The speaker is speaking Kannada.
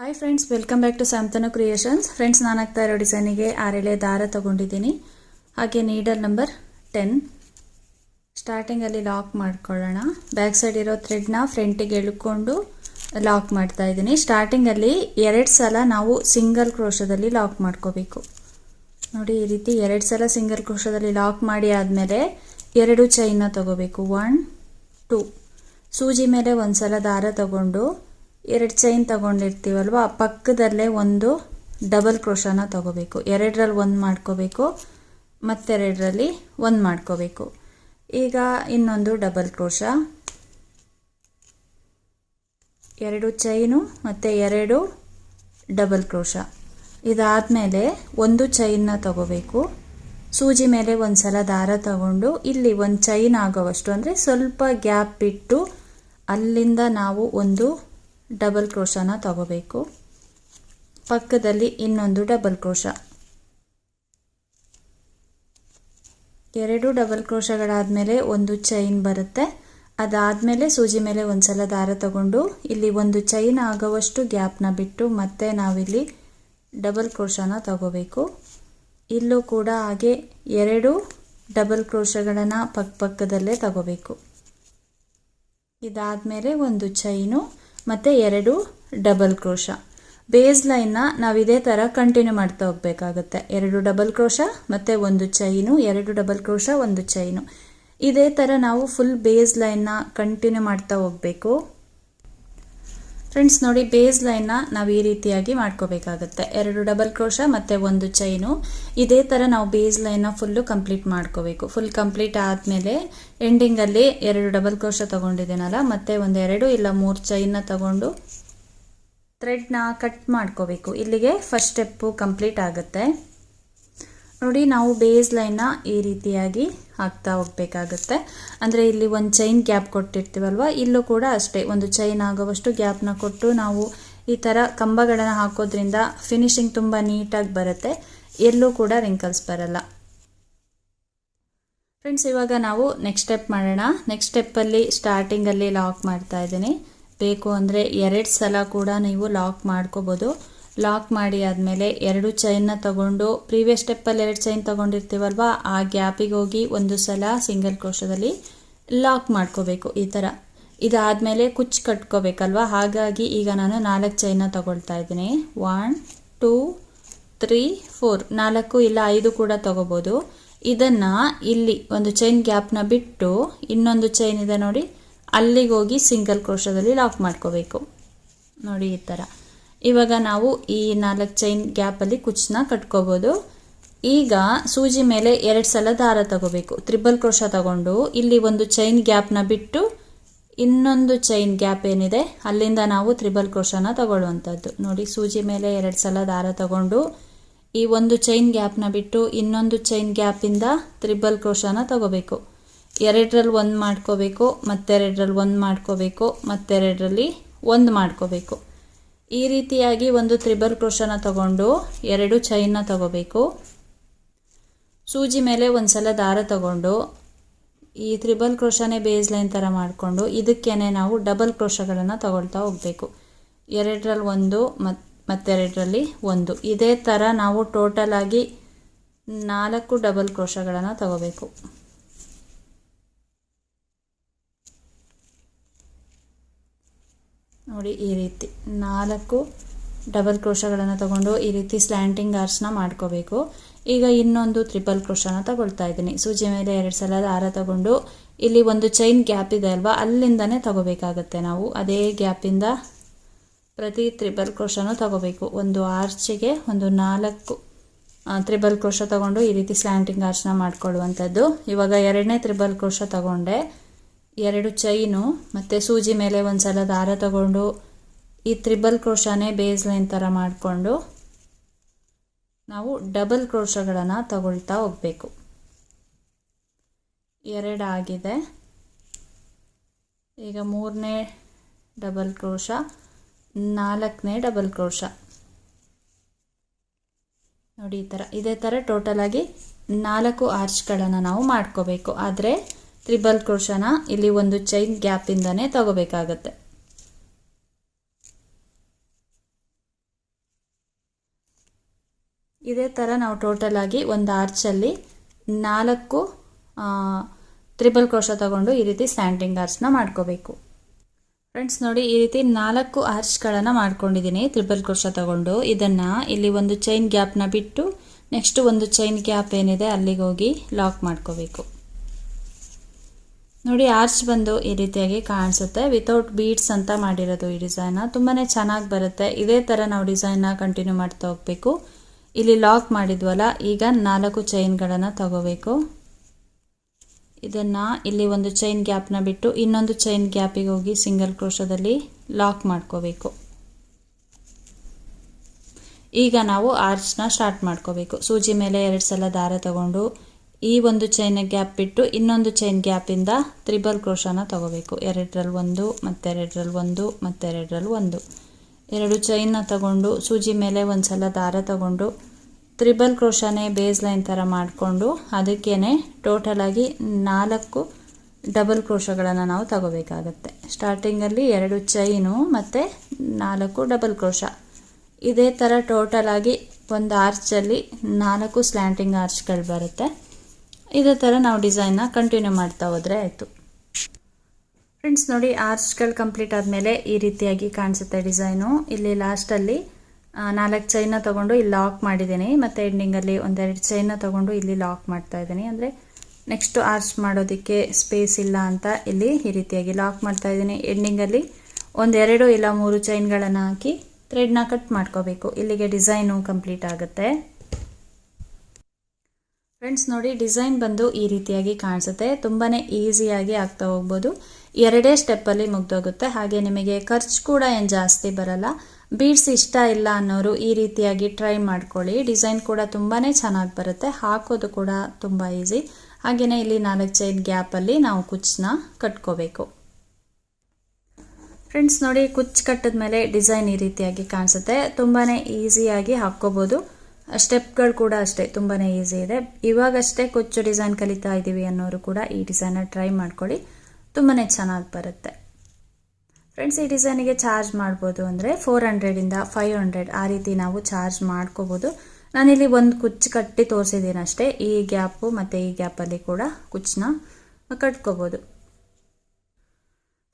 Hi friends welcome back to Samthanu creations friends ನಾನು ಆಗ್ತಾ ಇರೋ ಡಿಸೈನಿಗೆ ಆರೆಳೆ ದಾರ ತಗೊಂಡಿದ್ದೀನಿ. ಹಾಗೆ ನೀಡಲ್ ನಂಬರ್ ಟೆನ್ ಸ್ಟಾರ್ಟಿಂಗಲ್ಲಿ ಲಾಕ್ ಮಾಡ್ಕೊಳ್ಳೋಣ. ಬ್ಯಾಕ್ ಸೈಡ್ ಇರೋ ಥ್ರೆಡ್ನ ಫ್ರಂಟಿಗೆ ಎಳ್ಕೊಂಡು ಲಾಕ್ ಮಾಡ್ತಾ ಇದ್ದೀನಿ. ಸ್ಟಾರ್ಟಿಂಗಲ್ಲಿ ಎರಡು ಸಲ ನಾವು ಸಿಂಗಲ್ ಕ್ರೋಶದಲ್ಲಿ ಲಾಕ್ ಮಾಡ್ಕೋಬೇಕು. ನೋಡಿ, ಈ ರೀತಿ ಎರಡು ಸಲ ಸಿಂಗಲ್ ಕ್ರೋಶದಲ್ಲಿ ಲಾಕ್ ಮಾಡಿ ಆದಮೇಲೆ ಎರಡು ಚೈನ ತಗೋಬೇಕು. ಒನ್ ಟೂ ಸೂಜಿ ಮೇಲೆ ಒಂದು ಸಲ ದಾರ ತಗೊಂಡು ಎರಡು ಚೈನ್ ತಗೊಂಡಿರ್ತೀವಲ್ವ? ಪಕ್ಕದಲ್ಲೇ ಒಂದು ಡಬಲ್ ಕ್ರೋಶನ ತಗೋಬೇಕು. ಎರಡರಲ್ಲಿ ಒಂದು ಮಾಡ್ಕೋಬೇಕು, ಮತ್ತೆರಡರಲ್ಲಿ ಒಂದು ಮಾಡ್ಕೋಬೇಕು. ಈಗ ಇನ್ನೊಂದು ಡಬಲ್ ಕ್ರೋಶ ಎರಡು ಚೈನು ಮತ್ತು ಎರಡು ಡಬಲ್ ಕ್ರೋಶ ಇದಾದಮೇಲೆ ಒಂದು ಚೈನ್ನ ತಗೋಬೇಕು. ಸೂಜಿ ಮೇಲೆ ಒಂದು ಸಲ ದಾರ ತಗೊಂಡು ಇಲ್ಲಿ ಒಂದು ಚೈನ್ ಆಗೋವಷ್ಟು ಅಂದರೆ ಸ್ವಲ್ಪ ಗ್ಯಾಪ್ ಬಿಟ್ಟು ಅಲ್ಲಿಂದ ನಾವು ಒಂದು ಡಬಲ್ ಕ್ರೋಶನ ತಗೋಬೇಕು. ಪಕ್ಕದಲ್ಲಿ ಇನ್ನೊಂದು ಡಬಲ್ ಕ್ರೋಶ. ಎರಡು ಡಬಲ್ ಕ್ರೋಶಗಳಾದಮೇಲೆ ಒಂದು ಚೈನ್ ಬರುತ್ತೆ. ಅದಾದಮೇಲೆ ಸೂಜಿ ಮೇಲೆ ಒಂದ್ಸಲ ದಾರ ತಗೊಂಡು ಇಲ್ಲಿ ಒಂದು ಚೈನ್ ಆಗೋವಷ್ಟು ಗ್ಯಾಪ್ನ ಬಿಟ್ಟು ಮತ್ತೆ ನಾವಿಲ್ಲಿ ಡಬಲ್ ಕ್ರೋಶನ ತಗೋಬೇಕು. ಇಲ್ಲೂ ಕೂಡ ಹಾಗೆ ಎರಡು ಡಬಲ್ ಕ್ರೋಶಗಳನ್ನು ಪಕ್ಕ ಪಕ್ಕದಲ್ಲೇ ತಗೋಬೇಕು. ಇದಾದಮೇಲೆ ಒಂದು ಚೈನು ಮತ್ತು ಎರಡು ಡಬಲ್ ಕ್ರೋಶ ಬೇಸ್ ಲೈನ್ನ ನಾವು ಇದೇ ಥರ ಕಂಟಿನ್ಯೂ ಮಾಡ್ತಾ ಹೋಗಬೇಕಾಗುತ್ತೆ. ಎರಡು ಡಬಲ್ ಕ್ರೋಶ ಮತ್ತು ಒಂದು ಚೈನು ಎರಡು ಡಬಲ್ ಕ್ರೋಶ ಒಂದು ಚೈನು ಇದೇ ಥರ ನಾವು ಫುಲ್ ಬೇಸ್ ಲೈನ್ನ ಕಂಟಿನ್ಯೂ ಮಾಡ್ತಾ ಹೋಗಬೇಕು. ಫ್ರೆಂಡ್ಸ್ ನೋಡಿ ಬೇಸ್ ಲೈನ್ನ ನಾವು ಈ ರೀತಿಯಾಗಿ ಮಾಡ್ಕೋಬೇಕಾಗುತ್ತೆ. ಎರಡು ಡಬಲ್ ಕ್ರೋಶ ಮತ್ತು ಒಂದು ಚೈನು ಇದೇ ಥರ ನಾವು ಬೇಸ್ ಲೈನ್ನ ಫುಲ್ಲು ಕಂಪ್ಲೀಟ್ ಮಾಡ್ಕೋಬೇಕು. ಫುಲ್ ಕಂಪ್ಲೀಟ್ ಆದಮೇಲೆ ಎಂಡಿಂಗಲ್ಲಿ ಎರಡು ಡಬಲ್ ಕ್ರೋಶ ತೊಗೊಂಡಿದ್ದೀನಲ್ಲ, ಮತ್ತು ಒಂದೆರಡು ಇಲ್ಲ ಮೂರು ಚೈನ್ನ ತಗೊಂಡು ಥ್ರೆಡ್ನ ಕಟ್ ಮಾಡ್ಕೋಬೇಕು. ಇಲ್ಲಿಗೆ ಫಸ್ಟ್ ಸ್ಟೆಪ್ಪು ಕಂಪ್ಲೀಟ್ ಆಗುತ್ತೆ. ನೋಡಿ, ನಾವು ಬೇಸ್ ಲೈನ್ನ ಈ ರೀತಿಯಾಗಿ ಹಾಕ್ತಾ ಹೋಗ್ಬೇಕಾಗತ್ತೆ. ಅಂದರೆ ಇಲ್ಲಿ ಒಂದು ಚೈನ್ ಗ್ಯಾಪ್ ಕೊಟ್ಟಿರ್ತೀವಲ್ವ? ಇಲ್ಲೂ ಕೂಡ ಅಷ್ಟೇ, ಒಂದು ಚೈನ್ ಆಗೋವಷ್ಟು ಗ್ಯಾಪ್ನ ಕೊಟ್ಟು ನಾವು ಈ ಥರ ಕಂಬಗಳನ್ನು ಹಾಕೋದ್ರಿಂದ ಫಿನಿಶಿಂಗ್ ತುಂಬ ನೀಟಾಗಿ ಬರುತ್ತೆ. ಎಲ್ಲೂ ಕೂಡ ರಿಂಕಲ್ಸ್ ಬರಲ್ಲ. ಫ್ರೆಂಡ್ಸ್ ಇವಾಗ ನಾವು ನೆಕ್ಸ್ಟ್ ಸ್ಟೆಪ್ ಮಾಡೋಣ. ನೆಕ್ಸ್ಟ್ ಸ್ಟೆಪ್ಪಲ್ಲಿ ಸ್ಟಾರ್ಟಿಂಗಲ್ಲಿ ಲಾಕ್ ಮಾಡ್ತಾ ಇದ್ದೀನಿ. ಬೇಕು ಅಂದರೆ ಎರಡು ಸಲ ಕೂಡ ನೀವು ಲಾಕ್ ಮಾಡ್ಕೋಬೋದು. ಲಾಕ್ ಮಾಡಿ ಆದಮೇಲೆ ಎರಡು ಚೈನ್ನ ತಗೊಂಡು ಪ್ರೀವಿಯಸ್ ಸ್ಟೆಪ್ಪಲ್ಲಿ ಎರಡು ಚೈನ್ ತಗೊಂಡಿರ್ತೀವಲ್ವ, ಆ ಗ್ಯಾಪಿಗೆ ಹೋಗಿ ಒಂದು ಸಲ ಸಿಂಗಲ್ ಕ್ರೋಶದಲ್ಲಿ ಲಾಕ್ ಮಾಡ್ಕೋಬೇಕು ಈ ಥರ ಇದಾದಮೇಲೆ ಕುಚ್ ಕಟ್ಕೋಬೇಕಲ್ವ? ಹಾಗಾಗಿ ಈಗ ನಾನು ನಾಲ್ಕು ಚೈನ್ನ ತಗೊಳ್ತಾ ಇದ್ದೀನಿ. ಒನ್ ಟೂ ತ್ರೀ ಫೋರ್ ನಾಲ್ಕು ಇಲ್ಲ ಐದು ಕೂಡ ತಗೋಬೋದು. ಇದನ್ನು ಇಲ್ಲಿ ಒಂದು ಚೈನ್ ಗ್ಯಾಪ್ನ ಬಿಟ್ಟು ಇನ್ನೊಂದು ಚೈನ್ ಇದೆ ನೋಡಿ, ಅಲ್ಲಿಗೆ ಹೋಗಿ ಸಿಂಗಲ್ ಕ್ರೋಶದಲ್ಲಿ ಲಾಕ್ ಮಾಡ್ಕೋಬೇಕು. ನೋಡಿ ಈ ಥರ ಇವಾಗ ನಾವು ಈ ನಾಲ್ಕು ಚೈನ್ ಗ್ಯಾಪಲ್ಲಿ ಕುಚ್ಚನ್ನ ಕಟ್ಕೋಬೋದು. ಈಗ ಸೂಜಿ ಮೇಲೆ ಎರಡು ಸಲ ದಾರ ತಗೋಬೇಕು. ತ್ರಿಬಲ್ ಕ್ರೋಶ ತಗೊಂಡು ಇಲ್ಲಿ ಒಂದು ಚೈನ್ ಗ್ಯಾಪ್ನ ಬಿಟ್ಟು ಇನ್ನೊಂದು ಚೈನ್ ಗ್ಯಾಪ್ ಏನಿದೆ, ಅಲ್ಲಿಂದ ನಾವು ತ್ರಿಬಲ್ ಕ್ರೋಶನ ತಗೊಳ್ಳುವಂಥದ್ದು. ನೋಡಿ, ಸೂಜಿ ಮೇಲೆ ಎರಡು ಸಲ ದಾರ ತಗೊಂಡು ಈ ಒಂದು ಚೈನ್ ಗ್ಯಾಪ್ನ ಬಿಟ್ಟು ಇನ್ನೊಂದು ಚೈನ್ ಗ್ಯಾಪಿಂದ ತ್ರಿಬಲ್ ಕ್ರೋಶನ ತಗೋಬೇಕು. ಎರಡರಲ್ಲಿ ಒಂದು ಮಾಡ್ಕೋಬೇಕು, ಮತ್ತೆರಡರಲ್ಲಿ ಒಂದು ಮಾಡ್ಕೋಬೇಕು, ಮತ್ತೆರಡರಲ್ಲಿ ಒಂದು ಮಾಡ್ಕೋಬೇಕು. ಈ ರೀತಿಯಾಗಿ ಒಂದು ತ್ರಿಬಲ್ ಕ್ರೋಶನ ತಗೊಂಡು ಎರಡು ಚೈನ್ನ ತಗೋಬೇಕು. ಸೂಜಿ ಮೇಲೆ ಒಂದು ಸಲ ದಾರ ತಗೊಂಡು ಈ ತ್ರಿಬಲ್ ಕ್ರೋಶನೇ ಬೇಸ್ ಲೈನ್ ಥರ ಮಾಡಿಕೊಂಡು ಇದಕ್ಕೇನೆ ನಾವು ಡಬಲ್ ಕ್ರೋಶಗಳನ್ನು ತಗೊಳ್ತಾ ಹೋಗಬೇಕು. ಎರಡರಲ್ಲಿ ಒಂದು ಮತ್ತು ಮತ್ತೆರಡರಲ್ಲಿ ಒಂದು. ಇದೇ ಥರ ನಾವು ಟೋಟಲಾಗಿ ನಾಲ್ಕು ಡಬಲ್ ಕ್ರೋಶಗಳನ್ನು ತಗೋಬೇಕು. ನೋಡಿ ಈ ರೀತಿ ನಾಲ್ಕು ಡಬಲ್ ಕ್ರೋಶಗಳನ್ನು ತಗೊಂಡು ಈ ರೀತಿ ಸ್ಲ್ಯಾಂಟಿಂಗ್ ಆರ್ಸ್ನ ಮಾಡ್ಕೋಬೇಕು. ಈಗ ಇನ್ನೊಂದು ತ್ರಿಬಲ್ ಕ್ರೋಶನ ತಗೊಳ್ತಾ ಇದ್ದೀನಿ. ಸೂಜಿ ಮೇಲೆ ಎರಡು ಸಲ ದಾರ ತಗೊಂಡು ಇಲ್ಲಿ ಒಂದು ಚೈನ್ ಗ್ಯಾಪ್ ಇದೆ ಅಲ್ವಾ? ಅಲ್ಲಿಂದನೇ ತಗೋಬೇಕಾಗತ್ತೆ ನಾವು. ಅದೇ ಗ್ಯಾಪಿಂದ ಪ್ರತಿ ತ್ರಿಬಲ್ ಕ್ರೋಶನೂ ತಗೋಬೇಕು. ಒಂದು ಆರ್ಚಿಗೆ ಒಂದು ನಾಲ್ಕು ತ್ರಿಬಲ್ ಕ್ರೋಶ ತಗೊಂಡು ಈ ರೀತಿ ಸ್ಲ್ಯಾಂಟಿಂಗ್ ಆರ್ಚ್ನ ಮಾಡ್ಕೊಳ್ಳುವಂಥದ್ದು. ಇವಾಗ ಎರಡನೇ ತ್ರಿಬಲ್ ಕ್ರೋಶ ತಗೊಂಡೆ. ಎರಡು ಚೈನು ಮತ್ತು ಸೂಜಿ ಮೇಲೆ ಒಂದು ಸಲ ದಾರ ತಗೊಂಡು, ಈ ತ್ರಿಬಲ್ ಕ್ರೋಶನೇ ಬೇಸ್ ಲೈನ್ ಥರ ಮಾಡಿಕೊಂಡು, ನಾವು ಡಬಲ್ ಕ್ರೋಶಗಳನ್ನು ತಗೊಳ್ತಾ ಹೋಗಬೇಕು. ಎರಡಾಗಿದೆ. ಈಗ ಮೂರನೇ ಡಬಲ್ ಕ್ರೋಶ, ನಾಲ್ಕನೇ ಡಬಲ್ ಕ್ರೋಶ. ನೋಡಿ ಈ ಥರ ಇದೇ ಥರ ಟೋಟಲಾಗಿ ನಾಲ್ಕು ಆರ್ಚ್ಗಳನ್ನು ನಾವು ಮಾಡ್ಕೋಬೇಕು. ಆದರೆ ತ್ರಿಬಲ್ ಕ್ರೋಶನ ಇಲ್ಲಿ ಒಂದು ಚೈನ್ ಗ್ಯಾಪಿಂದನೇ ತಗೋಬೇಕಾಗತ್ತೆ. ಇದೇ ಥರ ನಾವು ಟೋಟಲ್ ಆಗಿ ಒಂದು ಆರ್ಚಲ್ಲಿ ನಾಲ್ಕು ತ್ರಿಬಲ್ ಕ್ರೋಶ ತಗೊಂಡು ಈ ರೀತಿ ಸ್ಟ್ಯಾಂಡಿಂಗ್ ಆರ್ಚ್ನ ಮಾಡ್ಕೋಬೇಕು. ಫ್ರೆಂಡ್ಸ್ ನೋಡಿ ಈ ರೀತಿ ನಾಲ್ಕು ಆರ್ಚ್ಗಳನ್ನು ಮಾಡ್ಕೊಂಡಿದ್ದೀನಿ ತ್ರಿಬಲ್ ಕ್ರೋಶ ತಗೊಂಡು. ಇದನ್ನು ಇಲ್ಲಿ ಒಂದು ಚೈನ್ ಗ್ಯಾಪ್ನ ಬಿಟ್ಟು ನೆಕ್ಸ್ಟ್ ಒಂದು ಚೈನ್ ಗ್ಯಾಪ್ ಏನಿದೆ ಅಲ್ಲಿಗೆ ಹೋಗಿ ಲಾಕ್ ಮಾಡ್ಕೋಬೇಕು. ನೋಡಿ, ಆರ್ಚ್ ಬಂದು ಈ ರೀತಿಯಾಗಿ ಕಾಣಿಸುತ್ತೆ. ವಿತೌಟ್ ಬೀಡ್ಸ್ ಅಂತ ಮಾಡಿರೋದು ಈ ಡಿಸೈನ ತುಂಬಾ ಚೆನ್ನಾಗಿ ಬರುತ್ತೆ. ಇದೇ ಥರ ನಾವು ಡಿಸೈನ್ನ ಕಂಟಿನ್ಯೂ ಮಾಡ್ತಾ ಹೋಗಬೇಕು. ಇಲ್ಲಿ ಲಾಕ್ ಮಾಡಿದ್ವಲ್ಲ, ಈಗ ನಾಲ್ಕು ಚೈನ್ಗಳನ್ನು ತಗೋಬೇಕು. ಇದನ್ನು ಇಲ್ಲಿ ಒಂದು ಚೈನ್ ಗ್ಯಾಪ್ನ ಬಿಟ್ಟು ಇನ್ನೊಂದು ಚೈನ್ ಗ್ಯಾಪಿಗೆ ಹೋಗಿ ಸಿಂಗಲ್ ಕ್ರೋಶದಲ್ಲಿ ಲಾಕ್ ಮಾಡ್ಕೋಬೇಕು. ಈಗ ನಾವು ಆರ್ಚ್ನ ಸ್ಟಾರ್ಟ್ ಮಾಡ್ಕೋಬೇಕು. ಸೂಜಿ ಮೇಲೆ ಎರಡು ಸಲ ದಾರ ತಗೊಂಡು ಈ ಒಂದು ಚೈನ್ ಗ್ಯಾಪ್ ಬಿಟ್ಟು ಇನ್ನೊಂದು ಚೈನ್ ಗ್ಯಾಪಿಂದ ತ್ರಿಬಲ್ ಕ್ರೋಶನ ತಗೋಬೇಕು. ಎರಡರಲ್ಲಿ ಒಂದು, ಮತ್ತೆರಡರಲ್ಲಿ ಒಂದು ಮತ್ತೆರಡರಲ್ಲಿ ಒಂದು. ಎರಡು ಚೈನ್ನ ತಗೊಂಡು ಸೂಜಿ ಮೇಲೆ ಒಂದು ಸಲ ದಾರ ತಗೊಂಡು ತ್ರಿಬಲ್ ಕ್ರೋಶನೇ ಬೇಸ್ ಲೈನ್ ಥರ ಮಾಡಿಕೊಂಡು ಅದಕ್ಕೇ ಟೋಟಲಾಗಿ ನಾಲ್ಕು ಡಬಲ್ ಕ್ರೋಶಗಳನ್ನು ನಾವು ತಗೋಬೇಕಾಗತ್ತೆ. ಸ್ಟಾರ್ಟಿಂಗಲ್ಲಿ ಎರಡು ಚೈನು ಮತ್ತು ನಾಲ್ಕು ಡಬಲ್ ಕ್ರೋಶ. ಇದೇ ಥರ ಟೋಟಲಾಗಿ ಒಂದು ಆರ್ಚಲ್ಲಿ ನಾಲ್ಕು ಸ್ಲ್ಯಾಂಟಿಂಗ್ ಆರ್ಚ್ಗಳು ಬರುತ್ತೆ. ಇದೇ ಥರ ನಾವು ಡಿಸೈನ್ನ ಕಂಟಿನ್ಯೂ ಮಾಡ್ತಾ ಹೋದರೆ ಆಯಿತು. ಫ್ರೆಂಡ್ಸ್ ನೋಡಿ ಆರ್ಚ್ಗಳು ಕಂಪ್ಲೀಟ್ ಆದಮೇಲೆ ಈ ರೀತಿಯಾಗಿ ಕಾಣಿಸುತ್ತೆ ಡಿಸೈನು ಇಲ್ಲಿ ಲಾಸ್ಟಲ್ಲಿ ನಾಲ್ಕು ಚೈನ ತೊಗೊಂಡು ಇಲ್ಲಿ ಲಾಕ್ ಮಾಡಿದ್ದೀನಿ. ಮತ್ತು ಎಂಡಿಂಗಲ್ಲಿ ಒಂದೆರಡು ಚೈನ ತೊಗೊಂಡು ಇಲ್ಲಿ ಲಾಕ್ ಮಾಡ್ತಾ ಇದ್ದೀನಿ. ಅಂದರೆ ನೆಕ್ಸ್ಟು ಆರ್ಚ್ ಮಾಡೋದಕ್ಕೆ ಸ್ಪೇಸ್ ಇಲ್ಲ ಅಂತ ಇಲ್ಲಿ ಈ ರೀತಿಯಾಗಿ ಲಾಕ್ ಮಾಡ್ತಾ ಇದ್ದೀನಿ. ಎಂಡಿಂಗಲ್ಲಿ ಒಂದೆರಡು ಇಲ್ಲ ಮೂರು ಚೈನ್ಗಳನ್ನು ಹಾಕಿ ಥ್ರೆಡ್ನ ಕಟ್ ಮಾಡ್ಕೋಬೇಕು. ಇಲ್ಲಿಗೆ ಡಿಸೈನು ಕಂಪ್ಲೀಟ್ ಆಗುತ್ತೆ. ಫ್ರೆಂಡ್ಸ್ ನೋಡಿ ಡಿಸೈನ್ ಬಂದು ಈ ರೀತಿಯಾಗಿ ಕಾಣಿಸುತ್ತೆ. ತುಂಬಾ ಈಸಿಯಾಗಿ ಆಗ್ತಾ ಹೋಗ್ಬೋದು. ಎರಡೇ ಸ್ಟೆಪ್ಪಲ್ಲಿ ಮುಗ್ದೋಗುತ್ತೆ. ಹಾಗೆ ನಿಮಗೆ ಖರ್ಚು ಕೂಡ ಏನು ಜಾಸ್ತಿ ಬರಲ್ಲ. ಬೀಡ್ಸ್ ಇಷ್ಟ ಇಲ್ಲ ಅನ್ನೋರು ಈ ರೀತಿಯಾಗಿ ಟ್ರೈ ಮಾಡ್ಕೊಳ್ಳಿ. ಡಿಸೈನ್ ಕೂಡ ತುಂಬಾ ಚೆನ್ನಾಗಿ ಬರುತ್ತೆ. ಹಾಕೋದು ಕೂಡ ತುಂಬ ಈಸಿ ಹಾಗೆಯೇ ಇಲ್ಲಿ ನಾಲ್ಕು ಚೈನ್ ಗ್ಯಾಪಲ್ಲಿ ನಾವು ಕುಚ್ಚನ್ನ ಕಟ್ಕೋಬೇಕು. ಫ್ರೆಂಡ್ಸ್ ನೋಡಿ, ಕುಚ್ಚು ಕಟ್ಟಿದ ಮೇಲೆ ಡಿಸೈನ್ ಈ ರೀತಿಯಾಗಿ ಕಾಣಿಸುತ್ತೆ. ತುಂಬಾ ಈಸಿಯಾಗಿ ಹಾಕ್ಕೋಬೋದು. ಸ್ಟೆಪ್ಗಳು ಕೂಡ ಅಷ್ಟೇ ತುಂಬಾ ಈಸಿ ಇದೆ. ಇವಾಗಷ್ಟೇ ಕೊಚ್ಚು ಡಿಸೈನ್ ಕಲಿತಾ ಇದ್ದೀವಿ ಅನ್ನೋರು ಕೂಡ ಈ ಡಿಸೈನ ಟ್ರೈ ಮಾಡ್ಕೊಳ್ಳಿ ತುಂಬಾ ಚೆನ್ನಾಗಿ ಬರುತ್ತೆ. ಫ್ರೆಂಡ್ಸ್ ಈ ಡಿಸೈನಿಗೆ ಚಾರ್ಜ್ ಮಾಡ್ಬೋದು ಅಂದರೆ ಫೋರ್ ಹಂಡ್ರೆಡಿಂದ ಫೈವ್ ಹಂಡ್ರೆಡ್ ಆ ರೀತಿ ನಾವು ಚಾರ್ಜ್ ಮಾಡ್ಕೋಬೋದು. ನಾನಿಲ್ಲಿ ಒಂದು ಕುಚ್ಚು ಕಟ್ಟಿ ತೋರಿಸಿದ್ದೀನಿ ಅಷ್ಟೇ ಈ ಗ್ಯಾಪು ಮತ್ತು ಈ ಗ್ಯಾಪಲ್ಲಿ ಕೂಡ ಕುಚ್ಚನ್ನ ಕಟ್ಕೋಬೋದು.